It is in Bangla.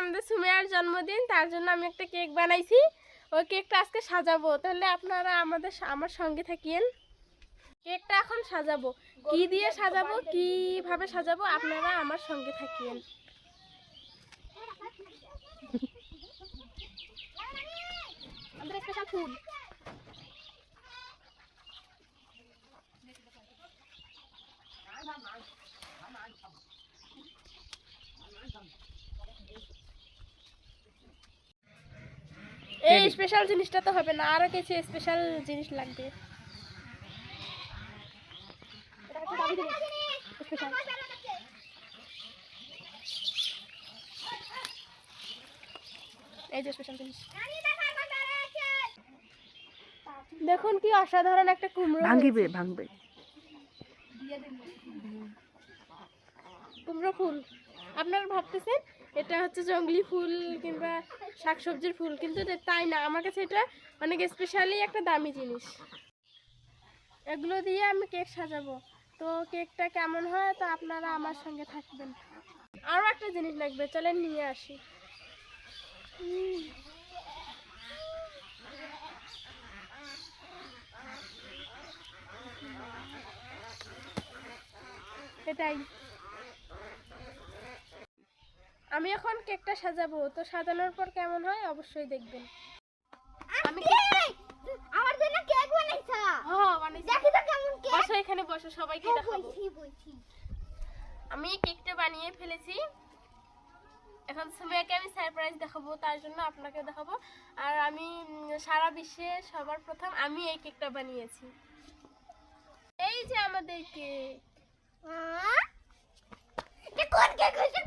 আমাদের সুমেয়ার জন্মদিন, তার জন্য আমি একটা কেক বানাইছি। ওই কেকটা আজকে সাজাবো। তাহলে আপনারা আমাদের আমার সঙ্গে থাকিয়েন কেকটা এখন সাজাবো। কি দিয়ে সাজাবো, কীভাবে সাজাবো, আপনারা আমার সঙ্গে থাকিয়েন স্পেশাল ফুড এই স্পেশাল জিনিসটা তো হবে না আরও কিছু স্পেশাল জিনিস লাগবে। এই যে স্পেশাল জিনিস। দেখুন কি অসাধারণ একটা কুমড়ো ভাঙবে ভাঙবে। কুমড়ো ফুল। আপনারা ভাবতেছেন এটা হচ্ছে জঙ্গলি ফুল কিংবা শাকসবজির ফুল, কিন্তু তাই না। আমার কাছে এটা অনেক স্পেশালি একটা দামি জিনিস। এগুলো দিয়ে আমি কেক সাজাবো। তো কেকটা কেমন হয় তো আপনারা আমার সঙ্গে থাকবেন। আরও একটা জিনিস লাগবে, চলেন নিয়ে আসি। এটাই। আমি এখন কেকটা সাজাবো তো সাজানোর পর কেমন হয় অবশ্যই দেখবেন। আমি আমার জন্য কেক বানাইছা? হ্যাঁ বানিয়েছি দেখি তো কেমন কেক। বসো এখানে বসো সবাইকে দেখাবো। বলছি বলছি আমি কেকটা বানিয়ে ফেলেছি। এখন সুমিয়াকে আমি সারপ্রাইজ দেখাবো তার জন্য আপনাকে দেখাবো। আর আমি সারা বিশ্বে সবার প্রথম আমি এই কেকটা বানিয়েছি। এই যে আমাদের কেক। কোন কেক হইছে